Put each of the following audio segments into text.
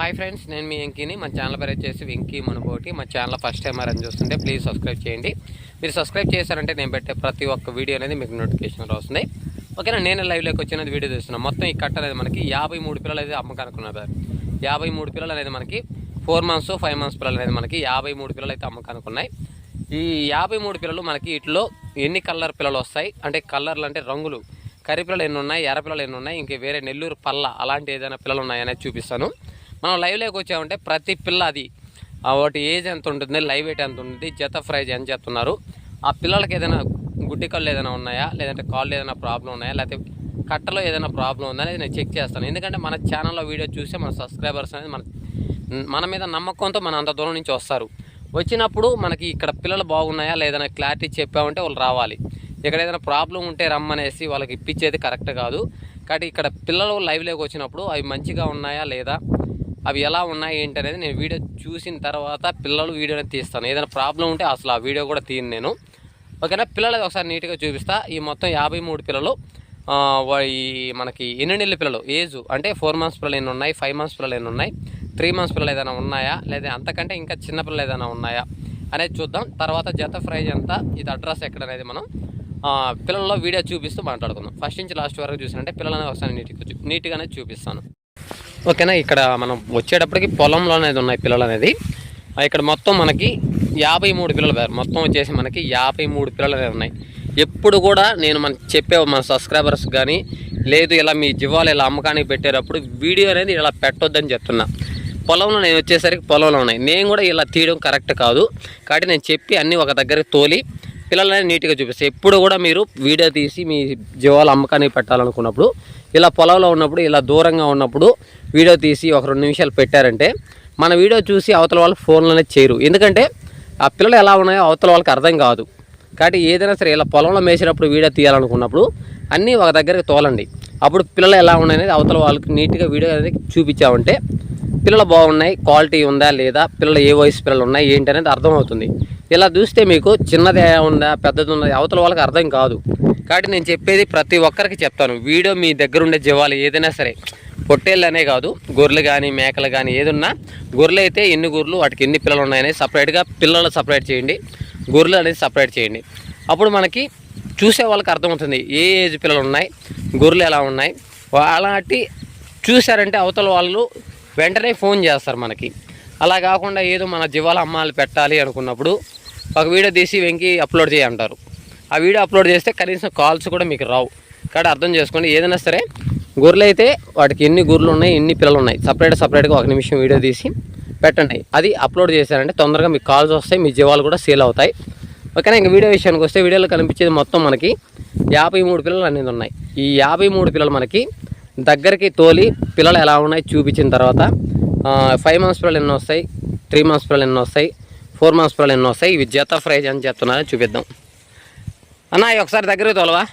Hi friends నేను మీ వెంకీని. మా channel పేరు వచ్చేసి వెంకీ మనబోటి. మా ఛానల్ ఫస్ట్ టైం అని చూస్తుంటే ప్లీజ్ సబ్స్క్రైబ్ చేయండి. మీరు సబ్స్క్రైబ్ చేశారంటే నేను పెట్టే ప్రతి ఒక్క వీడియో అనేది మీకు నోటిఫికేషన్ వస్తుంది ఓకేనా నేను లైవ్లోకి వచ్చినది వీడియో చూస్తున్నాను మొత్తం ఈ కట్ట అనేది మనకి యాభై మూడు పిల్లలు అయితే అమ్మకానుకున్నారు యాభై మూడు పిల్లలు అనేది మనకి ఫోర్ మంత్స్ ఫైవ్ మంత్స్ పిల్లలు అనేది మనకి యాభై మూడు పిల్లలు అయితే అమ్మకానుకున్నాయి ఈ యాభై మూడు పిల్లలు మనకి వీటిలో ఎన్ని కలర్ పిల్లలు వస్తాయి? అంటే కలర్లు అంటే రంగులు. కర్రీ పిల్లలు ఎన్ని ఉన్నాయి? ఎర్ర పిల్లలు ఎన్ని ఉన్నాయి? ఇంకా వేరే నెల్లూరు పల్ల అలాంటి ఏదైనా పిల్లలు ఉన్నాయనేది చూపిస్తాను. మనం లైవ్లోకి వచ్చామంటే ప్రతి పిల్ల అది. వాటి ఏజ్ ఎంత ఉంటుంది లైవ్ వెయిట్ ఎంత ఉంటుంది జత ప్రైజ్ ఎంత చెప్తున్నారు ఆ పిల్లలకి ఏదైనా గుడ్డి కళ్ళు ఏదైనా ఉన్నాయా? లేదంటే కాళ్ళు ఏదైనా ప్రాబ్లం ఉన్నాయా? లేకపోతే కట్టలో ఏదైనా ప్రాబ్లం ఉందా అనేది నేను చెక్ చేస్తాను. ఎందుకంటే మన ఛానల్లో వీడియో చూస్తే మన సబ్స్క్రైబర్స్ అనేది మన మన మీద నమ్మకంతో మన అంత దూరం నుంచి వస్తారు. వచ్చినప్పుడు మనకి ఇక్కడ పిల్లలు బాగున్నాయా లేదన్నా క్లారిటీ చెప్పామంటే వాళ్ళు రావాలి. ఇక్కడ ఏదైనా ప్రాబ్లం ఉంటే రమ్మనేసి వాళ్ళకి ఇప్పించేది కరెక్ట్ కాదు. కాబట్టి ఇక్కడ పిల్లలు లైవ్లోకి వచ్చినప్పుడు అవి మంచిగా ఉన్నాయా లేదా అవి ఎలా ఉన్నాయి ఏంటి అనేది నేను వీడియో చూసిన తర్వాత పిల్లలు వీడియోని తీస్తాను. ఏదైనా ప్రాబ్లం ఉంటే అసలు ఆ వీడియో కూడా తీయను నేను. ఓకేనా? పిల్లలు ఒకసారి నీట్గా చూపిస్తా. ఈ మొత్తం యాభై మూడు పిల్లలు ఈ మనకి ఎన్ని నెలల పిల్లలు? ఏజ్ అంటే ఫోర్ మంత్స్ పిల్లలు ఎన్ని ఉన్నాయి? ఫైవ్ మంత్స్ పిల్లలు ఎన్ని ఉన్నాయి? త్రీ మంత్స్ పిల్లలు ఏదైనా ఉన్నాయా? లేదా అంతకంటే ఇంకా చిన్న పిల్లలు ఏదైనా ఉన్నాయా? అనేది చూద్దాం. తర్వాత జత ప్రైజ్ ఎంత? ఇది అడ్రస్ ఎక్కడ అనేది మనం పిల్లల్లో వీడియో చూపిస్తూ మాట్లాడుకుందాం. ఫస్ట్ నుంచి లాస్ట్ వరకు చూసినట్టే పిల్లలని ఒకసారి నీట్గా చూ- నీట్గానే చూపిస్తాను. ఓకేనా? ఇక్కడ మనం వచ్చేటప్పటికి పొలంలో అనేది ఉన్నాయి పిల్లలు అనేది. ఇక్కడ మొత్తం మనకి యాభై మూడు పిల్లలు పేరు మొత్తం వచ్చేసి మనకి యాభై మూడు పిల్లలు అనేవి ఉన్నాయి. ఎప్పుడు కూడా నేను మన చెప్పే మన సబ్స్క్రైబర్స్ కానీ లేదు ఇలా మీ జీవాలు ఇలా అమ్మకానికి పెట్టేటప్పుడు వీడియో అనేది ఇలా పెట్టొద్దని చెప్తున్నా. పొలంలో నేను వచ్చేసరికి పొలంలో ఉన్నాయి. నేను కూడా ఇలా తీయడం కరెక్ట్ కాదు. కాబట్టి నేను చెప్పి అన్నీ ఒక దగ్గరికి తోలి పిల్లలని నీట్గా చూపిస్తాయి ఎప్పుడు కూడా మీరు వీడియో తీసి మీ జీవాలు అమ్మకానికి పెట్టాలనుకున్నప్పుడు ఇలా పొలంలో ఉన్నప్పుడు ఇలా దూరంగా ఉన్నప్పుడు వీడియో తీసి ఒక రెండు నిమిషాలు పెట్టారంటే మన వీడియో చూసి అవతల వాళ్ళు ఫోన్లోనే చేయరు ఎందుకంటే ఆ పిల్లలు ఎలా ఉన్నాయో అవతల వాళ్ళకి అర్థం కాదు. కాబట్టి ఏదైనా సరే ఇలా పొలంలో మేసినప్పుడు వీడియో తీయాలనుకున్నప్పుడు అన్నీ ఒక దగ్గరికి తోలండి. అప్పుడు పిల్లలు ఎలా ఉన్నాయనేది అవతల వాళ్ళకి నీట్గా వీడియో అనేది చూపించామంటే పిల్లలు బాగున్నాయి క్వాలిటీ ఉందా లేదా పిల్లలు ఏ వయసు పిల్లలు ఉన్నాయి ఏంటి అనేది అర్థమవుతుంది. ఇలా చూస్తే మీకు చిన్నది ఉందా పెద్దది ఉందా అవతల వాళ్ళకి అర్థం కాదు. కాబట్టి నేను చెప్పేది ప్రతి ఒక్కరికి చెప్తాను. వీడియో మీ దగ్గర ఉండే జీవాలు ఏదైనా సరే పొట్టేళ్ళు అనే కాదు గొర్రెలు కానీ మేకలు కానీ ఏదున్నా గొర్రెలు అయితే ఎన్ని గొర్రెలు వాటికి ఎన్ని పిల్లలు ఉన్నాయని సపరేట్గా పిల్లలు సపరేట్ చేయండి గొర్రెలు అనేది సపరేట్ చేయండి. అప్పుడు మనకి చూసే వాళ్ళకి అర్థమవుతుంది ఏ ఏజ్ పిల్లలు ఉన్నాయి గొర్రెలు ఎలా ఉన్నాయి. అలాంటి చూశారంటే అవతల వాళ్ళు వెంటనే ఫోన్ చేస్తారు మనకి. అలా కాకుండా ఏదో మన జీవాల అమ్మాలు పెట్టాలి అనుకున్నప్పుడు ఒక వీడియో తీసి వెంకి అప్లోడ్ చేయంటారు ఆ వీడియో అప్లోడ్ చేస్తే కనీసం కాల్స్ కూడా మీకు రావు. కాబట్టి అర్థం చేసుకోండి. ఏదైనా సరే గొర్రెలు అయితే వాటికి ఎన్ని గొర్రెలు ఉన్నాయి ఎన్ని పిల్లలు ఉన్నాయి సపరేట్ సపరేట్గా ఒక నిమిషం వీడియో తీసి పెట్టండి. అది అప్లోడ్ చేశారంటే తొందరగా మీకు కాల్స్ వస్తాయి మీ జీవాలు కూడా సేల్ అవుతాయి. ఓకేనా? ఇంకా వీడియో విషయానికి వస్తే వీడియోలో కనిపించేది మొత్తం మనకి యాభై మూడు పిల్లలు అనేది ఉన్నాయి. ఈ యాభై మూడు పిల్లలు మనకి దగ్గరికి తోలి పిల్లలు ఎలా ఉన్నాయి చూపించిన తర్వాత ఫైవ్ మంత్స్ పిల్లలు ఎన్నో వస్తాయి త్రీ మంత్స్ పిల్లలు ఎన్నో వస్తాయి ఫోర్ మంత్స్ పిల్లలు ఎన్నో వస్తాయి. ఇవి జత ఫ్రైజ్ అని చెప్తున్నారని చూపిద్దాం. అన్న ఒకసారి దగ్గర తోలవా?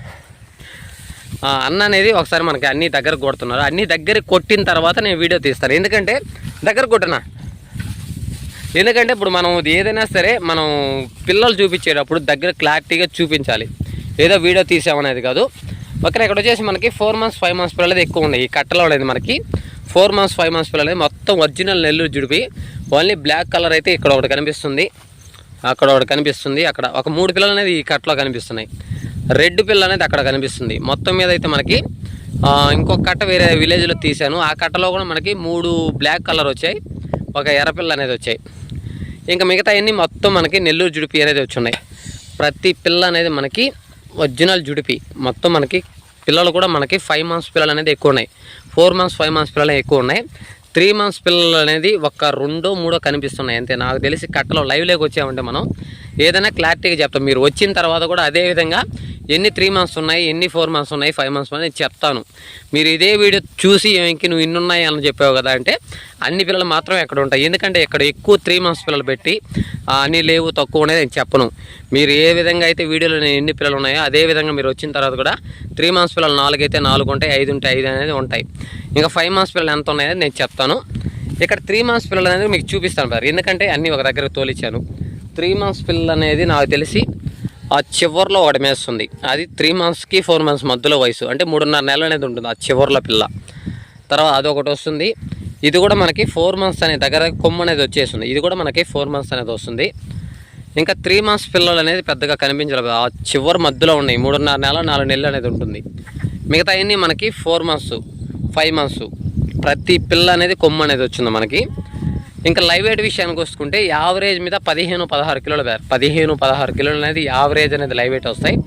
అన్న అనేది ఒకసారి మనకి అన్ని దగ్గర కొడుతున్నారు. అన్ని దగ్గర కొట్టిన తర్వాత నేను వీడియో తీస్తాను. ఎందుకంటే దగ్గర కొట్టనా? ఎందుకంటే ఇప్పుడు మనం ఏదైనా సరే మనం పిల్లలు చూపించేటప్పుడు దగ్గర క్లారిటీగా చూపించాలి. ఏదో వీడియో తీసామనేది కాదు. ఓకే ఇక్కడ వచ్చేసి మనకి ఫోర్ మంత్స్ ఫైవ్ మంత్స్ పిల్లలు ఎక్కువ ఉన్నాయి. ఈ కట్టలో అనేది మనకి ఫోర్ మంత్స్ ఫైవ్ మంత్స్ పిల్లలు. మొత్తం ఒరిజినల్ నెల్లూరు జుడిపి. ఓన్లీ బ్లాక్ కలర్ అయితే ఇక్కడ ఒకటి కనిపిస్తుంది. అక్కడ ఒకటి కనిపిస్తుంది. అక్కడ ఒక మూడు పిల్లలు అనేది ఈ కట్టలో కనిపిస్తున్నాయి. రెడ్ పిల్ల అనేది అక్కడ కనిపిస్తుంది. మొత్తం మీద అయితే మనకి ఇంకొక కట్ట వేరే విలేజ్లో తీశాను. ఆ కట్టలో కూడా మనకి మూడు బ్లాక్ కలర్ వచ్చాయి. ఒక ఎర్రపిల్ల అనేది వచ్చాయి. ఇంకా మిగతా అన్నీ మొత్తం మనకి నెల్లూరు జుడిపి అనేది వచ్చున్నాయి ప్రతి పిల్ల అనేది మనకి ఒరిజినల్ జుడిపి. మొత్తం మనకి పిల్లలు కూడా మనకి ఫైవ్ మంత్స్ పిల్లలు అనేది ఎక్కువ ఉన్నాయి. ఫోర్ మంత్స్ ఫైవ్ మంత్స్ పిల్లలు ఎక్కువ ఉన్నాయి. త్రీ మంత్స్ పిల్లలు అనేది ఒక రెండో మూడో కనిపిస్తున్నాయి. అంతే నాకు తెలిసి కట్టలో లైవ్లోకి వచ్చామంటే మనం ఏదైనా క్లారిటీగా చెప్తాం. మీరు వచ్చిన తర్వాత కూడా అదే విధంగా ఎన్ని త్రీ మంత్స్ ఉన్నాయి ఎన్ని ఫోర్ మంత్స్ ఉన్నాయి ఫైవ్ మంత్స్ ఉన్నాయి చెప్తాను. మీరు ఇదే వీడియో చూసి ఇంక నువ్వు ఇన్నున్నాయి అని చెప్పావు కదా అంటే అన్ని పిల్లలు మాత్రం ఎక్కడ ఉంటాయి. ఎందుకంటే ఇక్కడ ఎక్కువ త్రీ మంత్స్ పిల్లలు పెట్టి అన్నీ లేవు తక్కువ అనేది నేను చెప్పను. మీరు ఏ విధంగా అయితే వీడియోలో నేను ఎన్ని పిల్లలు ఉన్నాయో అదే విధంగా మీరు వచ్చిన తర్వాత కూడా త్రీ మంత్స్ పిల్లలు నాలుగు అయితే నాలుగు ఉంటాయి ఐదు ఉంటే ఐదు అనేది ఉంటాయి. ఇంకా ఫైవ్ మంత్స్ పిల్లలు ఎంత ఉన్నాయని నేను చెప్తాను. ఇక్కడ త్రీ మంత్స్ పిల్లలు అనేది మీకు చూపిస్తాను సార్ ఎందుకంటే అన్నీ ఒక దగ్గర తోలిచ్చాను. త్రీ మంత్స్ పిల్లలు అనేది నాకు తెలిసి ఆ చివర్లో ఒకటి మేస్తుంది. అది త్రీ మంత్స్కి ఫోర్ మంత్స్ మధ్యలో వయసు. అంటే మూడున్నర నెలలు అనేది ఉంటుంది ఆ చివర్లో పిల్ల. తర్వాత అదొకటి వస్తుంది. ఇది కూడా మనకి ఫోర్ మంత్స్ అనే దగ్గర కొమ్ము అనేది వచ్చేస్తుంది. ఇది కూడా మనకి ఫోర్ మంత్స్ అనేది వస్తుంది. ఇంకా త్రీ మంత్స్ పిల్లలు అనేది పెద్దగా కనిపించలేదు. ఆ చివరి మధ్యలో ఉన్నాయి. మూడున్నర నెల నాలుగు నెలలు అనేది ఉంటుంది. మిగతా మనకి ఫోర్ మంత్స్ ఫైవ్ మంత్స్ ప్రతి పిల్ల అనేది కొమ్ము అనేది వచ్చింది మనకి. ఇంకా లైవ్ వెయిట్ విషయానికి వస్తుంటే యావరేజ్ మీద పదిహేను పదహారు కిలోలు వేరు పదిహేను పదహారు కిలోలు అనేది యావరేజ్ అనేది లైవ్ వెయిట్ వస్తాయి.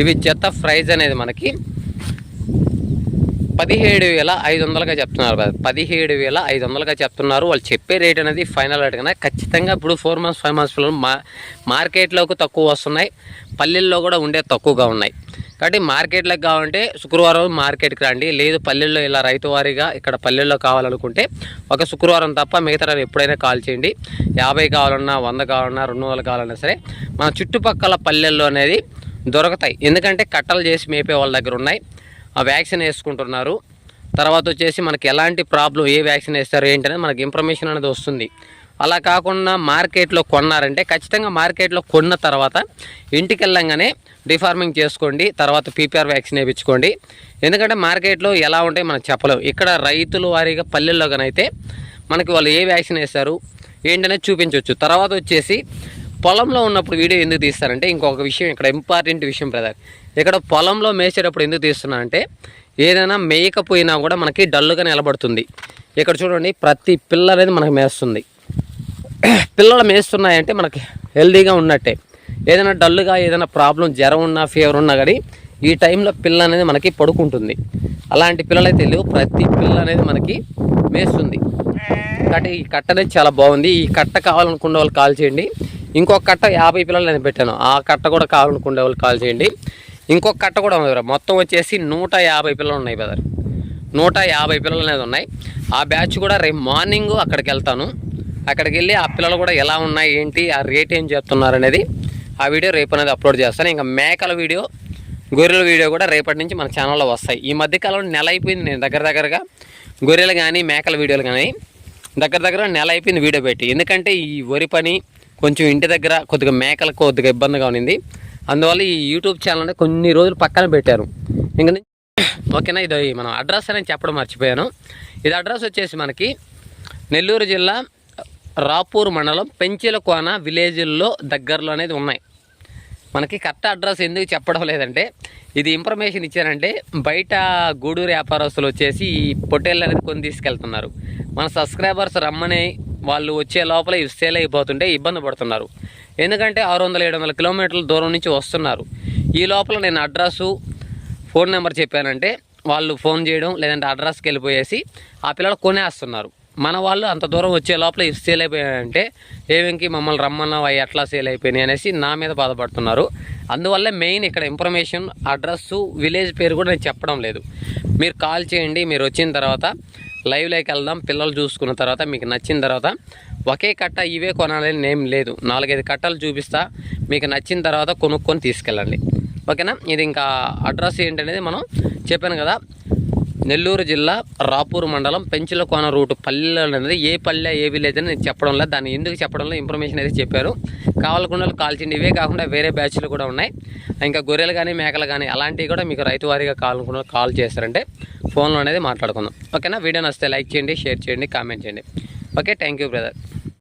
ఇవి జత ప్రైజ్ అనేది మనకి పదిహేడు వేల ఐదు వందలుగా చెప్తున్నారు పదిహేడు వేల ఐదు వందలుగా చెప్తున్నారు. వాళ్ళు చెప్పే రేట్ అనేది ఫైనల్ రేట్ కన్నా ఖచ్చితంగా ఇప్పుడు ఫోర్ మంత్స్ ఫైవ్ మంత్స్ పిల్లలు మా మార్కెట్లోకి తక్కువ వస్తున్నాయి. పల్లెల్లో కూడా ఉండే తక్కువగా ఉన్నాయి. కాబట్టి మార్కెట్లోకి కావాలంటే శుక్రవారం మార్కెట్కి రండి. లేదు పల్లెల్లో ఇలా రైతు వారీగా ఇక్కడ పల్లెల్లో కావాలనుకుంటే ఒక శుక్రవారం తప్ప మిగతా ఎప్పుడైనా కాల్ చేయండి. యాభై కావాలన్నా వంద కావాలన్నా రెండు వందలు కావాలన్నా సరే మన చుట్టుపక్కల పల్లెల్లో అనేది దొరుకుతాయి. ఎందుకంటే కట్టలు చేసి మేపే వాళ్ళ దగ్గర ఉన్నాయి. ఆ వ్యాక్సిన్ వేసుకుంటున్నారు. తర్వాత వచ్చేసి మనకి ఎలాంటి ప్రాబ్లం ఏ వ్యాక్సిన్ వేస్తారు ఏంటనేది మనకి ఇన్ఫర్మేషన్ అనేది వస్తుంది. అలా కాకుండా మార్కెట్లో కొన్నారంటే ఖచ్చితంగా మార్కెట్లో కొన్న తర్వాత ఇంటికి వెళ్ళంగానే డిఫార్మింగ్ చేసుకోండి తర్వాత పీపీఆర్ వ్యాక్సిన్ వేయించుకోండి. ఎందుకంటే మార్కెట్లో ఎలా ఉంటాయి మనకు చెప్పలేము ఇక్కడ రైతులు వారీగా పల్లెల్లో అయితే మనకి వాళ్ళు ఏ వ్యాక్సిన్ వేస్తారు ఏంటనేది చూపించవచ్చు తర్వాత వచ్చేసి పొలంలో ఉన్నప్పుడు వీడియో ఎందుకు తీస్తారంటే ఇంకొక విషయం ఇక్కడ ఇంపార్టెంట్ విషయం బ్రదర్. ఇక్కడ పొలంలో మేసేటప్పుడు ఎందుకు తీస్తున్నా అంటే ఏదైనా మేయకపోయినా కూడా మనకి డల్లుగా నిలబడుతుంది. ఇక్కడ చూడండి ప్రతి పిల్ల అనేది మనకు మేస్తుంది. పిల్లలు మేస్తున్నాయంటే మనకి హెల్దీగా ఉన్నట్టే. ఏదైనా డల్గా ఏదైనా ప్రాబ్లం జ్వరం ఉన్నా ఫీవర్ ఉన్నా కానీ ఈ టైంలో పిల్ల అనేది మనకి పడుకుంటుంది. అలాంటి పిల్లలు అయితే లేవు. ప్రతి పిల్ల అనేది మనకి మేస్తుంది. కాబట్టి ఈ కట్ట అనేది చాలా బాగుంది. ఈ కట్ట కావాలనుకునే వాళ్ళు కాల్ చేయండి. ఇంకొక కట్ట యాభై పిల్లలు నేను పెట్టాను. ఆ కట్ట కూడా కావాలనుకునే వాళ్ళు కాల్ చేయండి. ఇంకొక కట్ట కూడా ఉంది మొత్తం వచ్చేసి నూట యాభై పిల్లలు ఉన్నాయి బ్రదర్. నూట యాభై పిల్లలు అనేది ఉన్నాయి. ఆ బ్యాచ్ కూడా రేపు మార్నింగ్ అక్కడికి వెళ్తాను. అక్కడికి వెళ్ళి ఆ పిల్లలు కూడా ఎలా ఉన్నాయి ఏంటి ఆ రేట్ ఏం చెప్తున్నారు అనేది ఆ వీడియో రేపు అనేది అప్లోడ్ చేస్తాను. ఇంకా మేకల వీడియో గొర్రెల వీడియో కూడా రేపటి నుంచి మన ఛానల్లో వస్తాయి. ఈ మధ్యకాలంలో నెల అయిపోయింది నేను దగ్గర దగ్గరగా. గొర్రెలు కానీ మేకల వీడియోలు కానీ దగ్గర దగ్గర నెల అయిపోయింది వీడియో పెట్టి. ఎందుకంటే ఈ వరి పని కొంచెం ఇంటి దగ్గర కొద్దిగా మేకలకు కొద్దిగా ఇబ్బందిగా ఉన్నింది. అందువల్ల ఈ యూట్యూబ్ ఛానల్ కొన్ని రోజులు పక్కన పెట్టారు. ఇంకా ఓకేనా ఇది మనం అడ్రస్ అనేది చెప్పడం మర్చిపోయాను. ఇది అడ్రస్ వచ్చేసి మనకి నెల్లూరు జిల్లా రాపూర్ మండలం పెంచిలకోన విలేజ్ల్లో దగ్గరలో అనేది ఉన్నాయి. మనకి కరెక్ట్ అడ్రస్ ఎందుకు చెప్పడం లేదంటే ఇది ఇన్ఫర్మేషన్ ఇచ్చారంటే బయట గూడూరు వ్యాపారస్తులు వచ్చేసి ఈ పొట్టేళ్ళు అనేది కొని తీసుకెళ్తున్నారు. మన సబ్స్క్రైబర్స్ రమ్మని వాళ్ళు వచ్చే లోపల ఇవి సేల్ అయిపోతుంటే ఇబ్బంది పడుతున్నారు. ఎందుకంటే ఆరు వందల ఏడు వందల కిలోమీటర్ల దూరం నుంచి వస్తున్నారు. ఈ లోపల నేను అడ్రస్సు ఫోన్ నెంబర్ చెప్పానంటే వాళ్ళు ఫోన్ చేయడం లేదంటే అడ్రస్కి వెళ్ళిపోయేసి ఆ పిల్లలు కొనేస్తున్నారు. మన వాళ్ళు అంత దూరం వచ్చే లోపల ఇవి సేల్ అయిపోయాయంటే ఏవింకి మమ్మల్ని రమ్మన్నా అవి ఎట్లా సేల్ అయిపోయినాయి? అనేసి నా మీద బాధపడుతున్నారు. అందువల్ల మెయిన్ ఇక్కడ ఇన్ఫర్మేషన్ అడ్రస్సు విలేజ్ పేరు కూడా నేను చెప్పడం లేదు. మీరు కాల్ చేయండి మీరు వచ్చిన తర్వాత లైవ్లోకి వెళ్దాం పిల్లలు చూసుకున్న తర్వాత మీకు నచ్చిన తర్వాత ఒకే కట్ట ఇవే కొనాలని ఏం లేదు. నాలుగైదు కట్టలు చూపిస్తా మీకు నచ్చిన తర్వాత కొనుక్కొని తీసుకెళ్ళండి. ఓకేనా? ఇది ఇంకా అడ్రస్ ఏంటనేది మనం చెప్పాను కదా. నెల్లూరు జిల్లా రాపూర్ మండలం పెంచులకోన రూట్ పల్లె అనేది ఏ పల్లె ఏ విలేజ్ అని నేను చెప్పడం లేదు. దాన్ని ఎందుకు చెప్పడంలో ఇన్ఫర్మేషన్ అయితే చెప్పారు. కావాలకుండా కాల్చిండి. ఇవే కాకుండా వేరే బ్యాచ్లు కూడా ఉన్నాయి. ఇంకా గొర్రెలు కానీ మేకలు కానీ అలాంటివి కూడా మీకు రైతు వారీగా కావాలనుకున్న కాల్ చేస్తారంటే ఫోన్లో అనేది మాట్లాడుకుందాం. ఓకేనా? వీడియో నచ్చితే లైక్ చేయండి షేర్ చేయండి కామెంట్ చేయండి. Okay thank you brother.